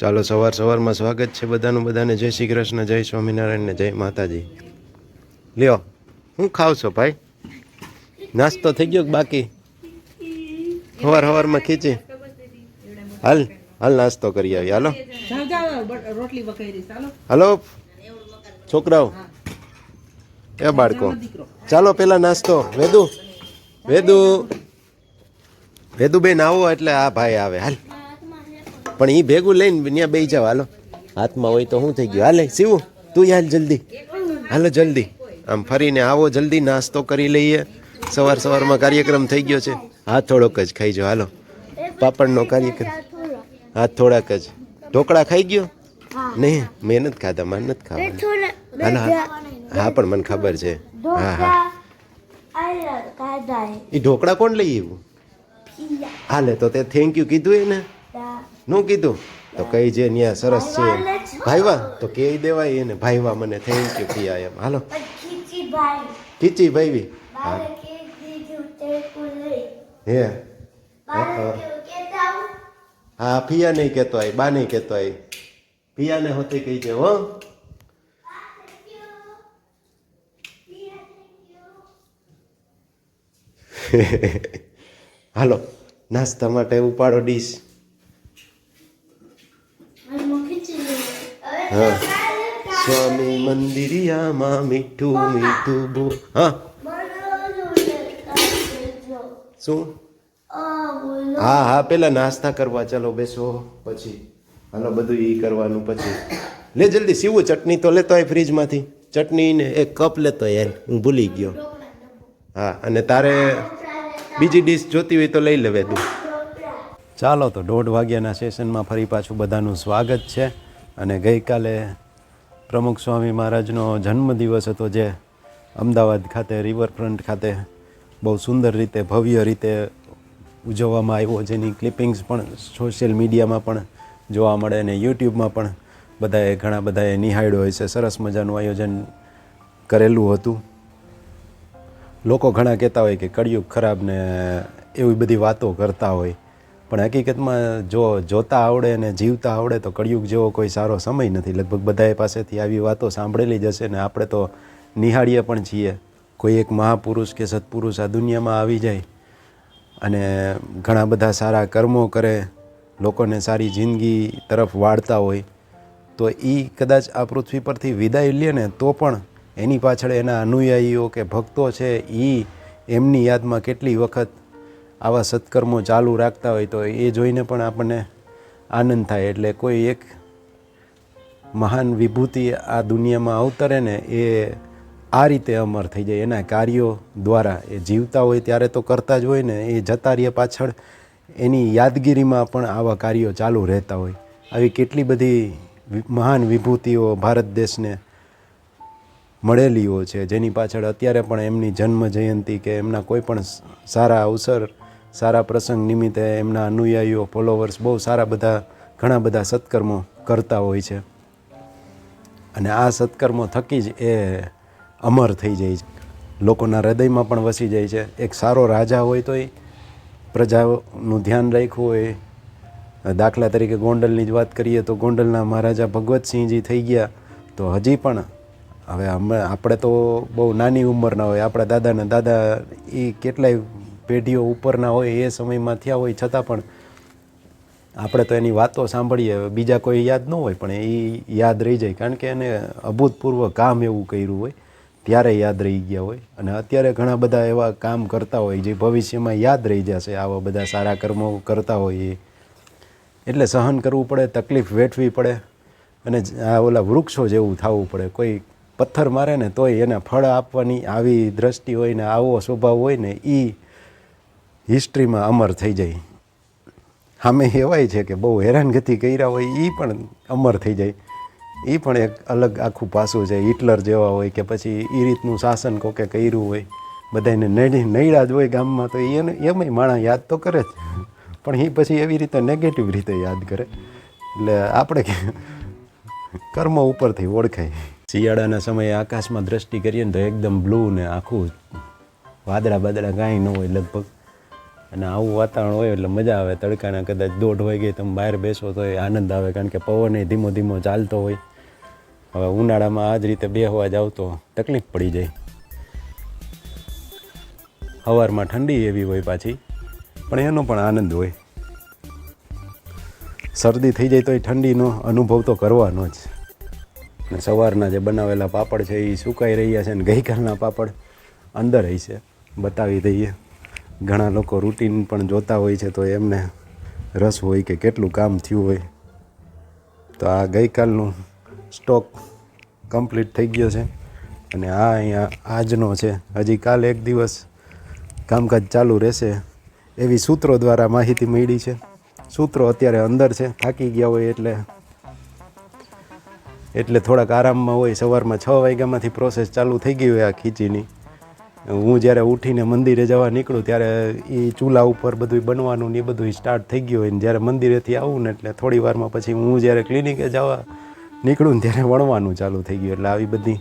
ચાલો સવાર સવારમાં સ્વાગત છે બધાનું. બધાને જય શ્રી કૃષ્ણ, જય સ્વામિનારાયણ ને જય માતાજી. લ્યો હું ખાવ છો ભાઈ? નાસ્તો થઈ ગયો બાકી? સવાર સવારમાં ખીચી. હાલ હાલ નાસ્તો કરી આવી. હાલો. હાલો, છોકરાઓ. એ બાળકો. ચાલો પેલા નાસ્તો. વેદુ વેદુ. વેદુબેન આવો એટલે આ ભાઈ આવે. હાલ. પણ એ ભેગું લઈને ત્યાં બે જાવ હાલો. હાથમાં હોય તો શું થઈ ગયું? હાલે શિવું તું હાલ જલ્દી. હાલો જલ્દી. આમ ફરીને આવો જલ્દી નાસ્તો કરી લઈએ. સવાર સવારમાં કાર્યક્રમ થઈ ગયો છે. હાથ થોડોક જ ખાઈ જાઓ. હાલો. પાપડનો કાર્યક્રમ. હાથ થોડાક જ. ઢોકળા ખાઈ ગયો? નહીં મેં નથી ખાધા મને નથી ખાવા હાલો હા. હા પણ મને ખબર છે. હા હા. એ ઢોકળા કોણ લઈ આવ્યું? હાલે તો તે થેન્ક યુ કીધું એ ને કીધું? તો કઈ જે ન્યા સરસ છે. ભાઈવા તો કહી દેવાય એને ભાઈવા મને થેન્ક યુ પિયા એમ. હાલો. ખીચી ભાઈવી? હા? હે હા. પિયા નહીં કહેતો આય બા નહીં કહેતો આય. પિયાને હોતી કહી દે હો. હાલો નાસ્તા માટે ઉપાડો ડીશ. હા. સ્વામી મંદિરિયામાં મીઠું મીઠું બો હા. શું? હા હા, પેલા નાસ્તા કરવા ચાલો, બેસો, પછી. હાલો, બધું એ કરવાનું પછી. લે જલ્દી, સીવું ચટણી તો લેતો હોય ફ્રીજમાંથી. ચટણી ને એક કપ લેતો યાર હું ભૂલી ગયો. હા, અને તારે બીજી ડીશ જોતી હોય તો લઈ લેવે તું. ચાલો તો દોઢ વાગ્યાના સેશનમાં ફરી પાછું બધાનું સ્વાગત છે. અને ગઈકાલે પ્રમુખ સ્વામી મહારાજનો જન્મદિવસ હતો જે અમદાવાદ ખાતે રિવરફ્રન્ટ ખાતે બહુ સુંદર રીતે, ભવ્ય રીતે ઉજવવામાં આવ્યો. જેની ક્લિપિંગ્સ પણ સોશિયલ મીડિયામાં પણ જોવા મળે અને યુટ્યુબમાં પણ બધાએ ઘણા બધાએ નિહાળ્યો હોય છે. સરસ મજાનું આયોજન કરેલું હતું. લોકો ઘણા કહેતા હોય કે કળિયુગ ખરાબ ને એવી બધી વાતો કરતા હોય. પણ હકીકતમાં જો જોતા આવડે અને જીવતા આવડે તો કળિયુગ જેવો કોઈ સારો સમય નથી. લગભગ બધાએ પાસેથી આવી વાતો સાંભળેલી જ હશે ને આપણે તો નિહાળીએ પણ છીએ. કોઈ એક મહાપુરુષ કે સત્પુરુષ આ દુનિયામાં આવી જાય અને ઘણા બધા સારા કર્મો કરે, લોકોને સારી જિંદગી તરફ વાળતા હોય, તો એ કદાચ આ પૃથ્વી પરથી વિદાય લે ને તો પણ એની પાછળ એના અનુયાયીઓ કે ભક્તો છે એ એમની યાદમાં કેટલી વખત આવા સત્કર્મો ચાલુ રાખતા હોય તો એ જોઈને પણ આપણને આનંદ થાય. એટલે કોઈ એક મહાન વિભૂતિ આ દુનિયામાં અવતરે ને એ આ રીતે અમર થઈ જાય. એના કાર્યો દ્વારા એ જીવતા હોય ત્યારે તો કરતા જ હોય ને, એ જતા રહે પાછળ એની યાદગીરીમાં પણ આવા કાર્યો ચાલુ રહેતા હોય. આવી કેટલી બધી મહાન વિભૂતિઓ ભારત દેશને મળેલીઓ છે, જેની પાછળ અત્યારે પણ એમની જન્મ જયંતિ કે એમના કોઈ પણ સારા અવસર સારા પ્રસંગ નિમિત્તે એમના અનુયાયીઓ ફોલોવર્સ બહુ સારા બધા, ઘણા બધા સત્કર્મો કરતા હોય છે. અને આ સત્કર્મો થકી જ એ અમર થઈ જાય છે. લોકોના હૃદયમાં પણ વસી જાય છે. એક સારો રાજા હોય તોય પ્રજાનું ધ્યાન રાખ્યું હોય. દાખલા તરીકે ગોંડલની જ વાત કરીએ તો ગોંડલના મહારાજા ભગવતસિંહજી થઈ ગયા તો હજી પણ હવે આપણે તો બહુ નાની ઉંમરના હોય. આપણા દાદાના દાદા એ કેટલાય પેઢીઓ ઉપરના હોય એ સમયમાં થયા હોય, છતાં પણ આપણે તો એની વાતો સાંભળીએ, બીજા કોઈ યાદ ન હોય, પણ એ યાદ રહી જાય. કારણ કે એને અભૂતપૂર્વ કામ એવું કર્યું હોય, ત્યારે યાદ રહી ગયા હોય. અને અત્યારે ઘણા બધા એવા કામ કરતા હોય, જે ભવિષ્યમાં યાદ રહી જશે, આવા બધા સારા કર્મો કરતા હોય એ. એટલે સહન કરવું પડે, તકલીફ વેઠવી પડે, અને આ ઓલા વૃક્ષો જેવું થવું પડે. કોઈ પથ્થર મારે ને તોય એને ફળ આપવાની આવી દ્રષ્ટિ હોય ને આવો સ્વભાવ હોય ને એ હિસ્ટ્રીમાં અમર થઈ જાય. સામે એવાય છે કે બહુ હેરાનગતિ કર્યા હોય એ પણ અમર થઈ જાય. એ પણ એક અલગ આખું પાસું છે, હિટલર જેવા હોય કે પછી એ રીતનું શાસન કોકે કર્યું હોય. બધાને નડી જ હોય ગામમાં તો એને, એમાંય માણસ યાદ તો કરે જ. પણ એ પછી એવી રીતે નેગેટિવ રીતે યાદ કરે. એટલે આપણે કર્મ ઉપરથી ઓળખાય. શિયાળાના સમયે આકાશમાં દ્રષ્ટિ કરીએ ને તો એકદમ બ્લુ ને આખું વાદળા બાદળા કાંઈ ન હોય, લગભગ. અને આવું વાતાવરણ હોય એટલે મજા આવે. તડકાના કદાચ દોઢ વાગે તમે બહાર બેસો તો એ આનંદ આવે, કારણ કે પવન એ ધીમો ધીમો ચાલતો હોય. હવે ઉનાળામાં આ જ રીતે બેહવા જાવ તો તકલીફ પડી જાય. સવારમાં ઠંડી એવી હોય પાછી, પણ એનો પણ આનંદ હોય. શરદી થઈ જાય તો એ ઠંડીનો અનુભવ તો કરવાનો જ. ને સવારના જે બનાવેલા પાપડ છે એ સુકાઈ રહ્યા છે ને ગઈકાલના પાપડ અંદર હશે. બતાવી દઈએ. ઘણા લોકો રૂટીન પણ જોતા હોય છે તો એમને રસ હોય કે કેટલું કામ થયું હોય. તો આ ગઈકાલનું સ્ટોક કમ્પ્લીટ થઈ ગયો છે અને આ અહીંયા આજનો છે. હજી કાલે એક દિવસ કામકાજ ચાલુ રહેશે એવી સૂત્રો દ્વારા માહિતી મળી છે. સૂત્રો અત્યારે અંદર છે, થાકી ગયા હોય એટલે એટલે થોડાક આરામમાં હોય. સવારમાં છ વાગ્યામાંથી પ્રોસેસ ચાલુ થઈ ગઈ હોય આ ખીચીની. હું જ્યારે ઉઠીને મંદિરે જવા નીકળું ત્યારે એ ચૂલા ઉપર બધું બનવાનું ને એ બધું સ્ટાર્ટ થઈ ગયું હોય ને જ્યારે મંદિરેથી આવું ને એટલે થોડી વારમાં પછી હું જ્યારે ક્લિનિકે જવા નીકળું ને ત્યારે વણવાનું ચાલુ થઈ ગયું. એટલે આવી બધી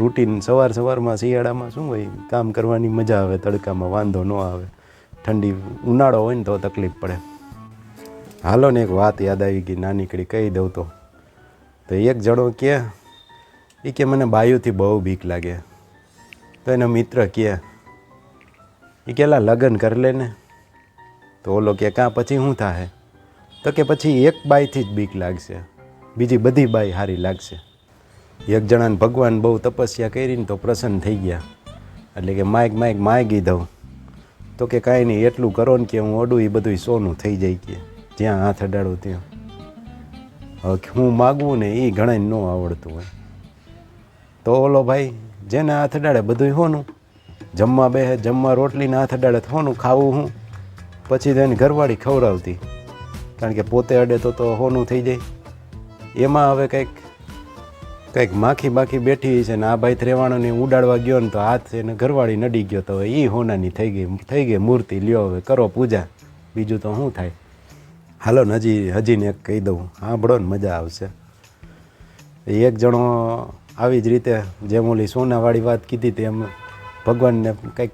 રૂટીન સવાર સવારમાં શિયાળામાં શું હોય, કામ કરવાની મજા આવે, તડકામાં વાંધો ન આવે. ઠંડી, ઉનાળો હોય ને તો તકલીફ પડે. હાલો ને એક વાત યાદ આવી ગઈ, નાનીકડી કહી દઉં તો. તો એક જણો કે એ કે મને બાયુથી બહુ બીક લાગે. તો એના મિત્ર કહે એ કેલા લગ્ન કરી લે ને તો ઓલો કે કાં પછી શું થાય તો કે, પછી એક બાઈથી જ બીક લાગશે. બીજી બધી બાઈ સારી લાગશે. એક જણાને ભગવાન બહુ તપસ્યા કરીને તો પ્રસન્ન થઈ ગયા. એટલે કે માઇક માઇક માગી દઉં. તો કે, કાંઈ નહીં, એટલું કરો ને કે હું ઓડું એ બધું સોનું થઈ જાય કે, જ્યાં હાથ અડાડું ત્યાં. હું માગવું ને એ ઘણા ન આવડતું હોય. તો ઓલો ભાઈ જેને હાથ અડાડે બધું હોનું. જમવા બે જમવા રોટલીને હાથ અડાડે હોનું, ખાવું હું. પછી તો એની ઘરવાળી ખવડાવતી. કારણ કે પોતે અડે તો તો હોનું થઈ જાય. એમાં હવે કંઈક કંઈક માખી બાખી બેઠી છે ને આ ભાઈ ત્રેવાણોને ઉડાડવા ગયો ને તો હાથ એને ઘરવાળી નડી ગયો તો એ હોનાની થઈ ગઈ થઈ ગઈ મૂર્તિ. લ્યો હવે કરો પૂજા. બીજું તો શું થાય? હાલો ને હજી, હજીને એક કહી દઉં. સાંભળો ને મજા આવશે. એક જણો આવી જ રીતે જેમ ઓલી સોનાવાળી વાત કીધી તેમ ભગવાનને કંઈક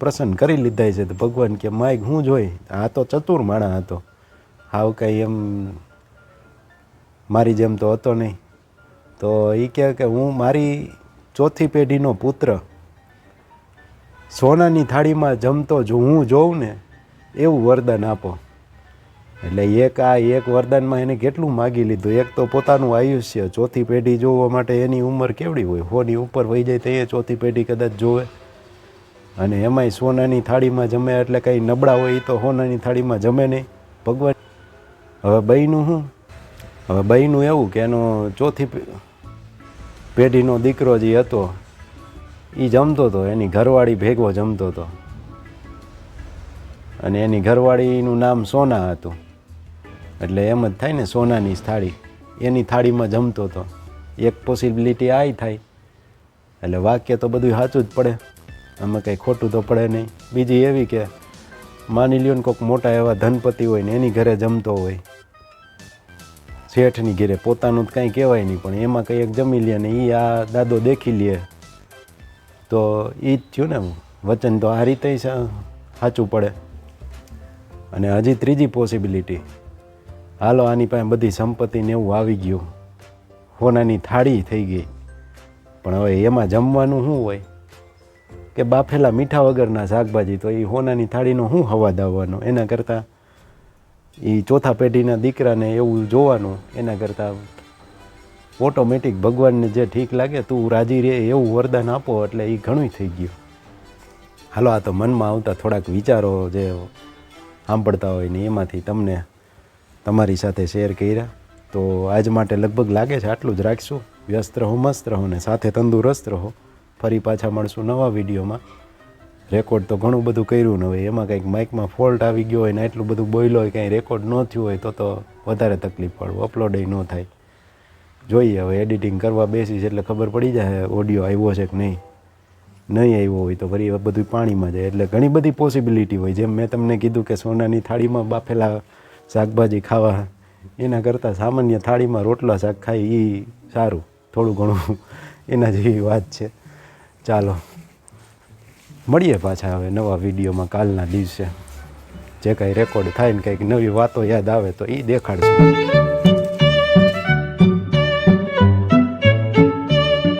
પ્રસન્ન કરી લીધા છે તો ભગવાન કે માઇક હું જોઈ? આ તો ચતુર માણા હતો. હાવ કંઈ એમ મારી જેમ તો હતો નહીં. તો એ કહે કે, હું મારી ચોથી પેઢીનો પુત્ર. સોનાની થાળીમાં જમતો જો હું જોઉં ને, એવું વરદાન આપો. એટલે એક આ એક વરદાનમાં એને કેટલું માગી લીધું? એક તો પોતાનું આયુષ્ય, ચોથી પેઢી જોવા માટે એની ઉંમર કેવડી હોય? હોની ઉપર વહી જાય તો એ ચોથી પેઢી કદાચ જોવે. અને એમાંય સોનાની થાળીમાં જમે એટલે કંઈ નબળા હોય એ તો સોનાની થાળીમાં જમે નહીં. ભગવાન હવે બઈનું શું હવે બઈનું એવું કે એનો ચોથી પેઢીનો દીકરો જે હતો એ જમતો હતો એની ઘરવાળી ભેગો જમતો હતો અને એની ઘરવાળીનું નામ સોના હતું. એટલે એમ જ થાય ને સોનાની થાળી. એની થાળીમાં જમતો હતો એક પોસિબિલિટી આ થાય. એટલે વાક્ય તો બધું સાચું જ પડે. આમાં કંઈ ખોટું તો પડે નહીં. બીજી એવી કે માની લ્યો ને કોઈક મોટા એવા ધનપતિ હોય ને એની ઘરે જમતો હોય. શેઠની ઘેરે પોતાનું જ કાંઈ કહેવાય નહીં, પણ એમાં કંઈ એક જમી લે ને એ આ દાદો દેખી લે. તો એ જ થયું ને વચન તો આ રીતે સાચું પડે. અને હજી ત્રીજી પોસિબિલિટી હાલો, આની પાસે બધી સંપત્તિ ને એવું આવી ગયું. હોનાની થાળી થઈ ગઈ. પણ હવે એમાં જમવાનું શું હોય? કે બાફેલા મીઠા વગરના શાકભાજી, તો એ હોનાની થાળીનો શું હવાદ આવવાનો એના કરતાં એ ચોથા પેઢીના દીકરાને એવું જોવાનું, એના કરતાં ઓટોમેટિક ભગવાનને જે ઠીક લાગે, તું રાજી રહે, એવું વરદાન આપો, એટલે એ ઘણું થઈ ગયું. હાલો, આ તો મનમાં આવતા થોડાક વિચારો જે સાંભળતા હોય ને એમાંથી તમને તમારી સાથે શેર કર્યા. તો આજ માટે લગભગ લાગે છે આટલું જ રાખશું. વ્યસ્ત રહો, મસ્ત રહો ને સાથે તંદુરસ્ત રહો. ફરી પાછા મળશું નવા વિડીયોમાં. રેકોર્ડ તો ઘણું બધું કર્યું ને હોય એમાં કંઈક માઇકમાં ફોલ્ટ આવી ગયો હોય ને એટલું બધું બોલ્યો હોય, કંઈ રેકોર્ડ ન થયું હોય, તો તો વધારે તકલીફ પડવું અપલોડ ન થાય. જોઈએ હવે એડિટિંગ કરવા બેસીશ એટલે ખબર પડી જાય ઓડિયો આવ્યો છે કે નહીં. નહીં આવ્યો હોય તો ફરી બધું પાણીમાં જાય. એટલે ઘણી બધી પોસિબિલિટી હોય. જેમ મેં તમને કીધું કે સોનાની થાળીમાં બાફેલા શાકભાજી ખાવા. એના કરતાં સામાન્ય થાળીમાં રોટલા, શાક ખાય એ સારું. થોડું ઘણું એના જેવી વાત છે. ચાલો. મળીએ પાછા હવે નવા વિડીયોમાં કાલના દિવસે. જે કાંઈ રેકોર્ડ થાય ને કંઈક નવી વાતો યાદ આવે તો એ દેખાડશું.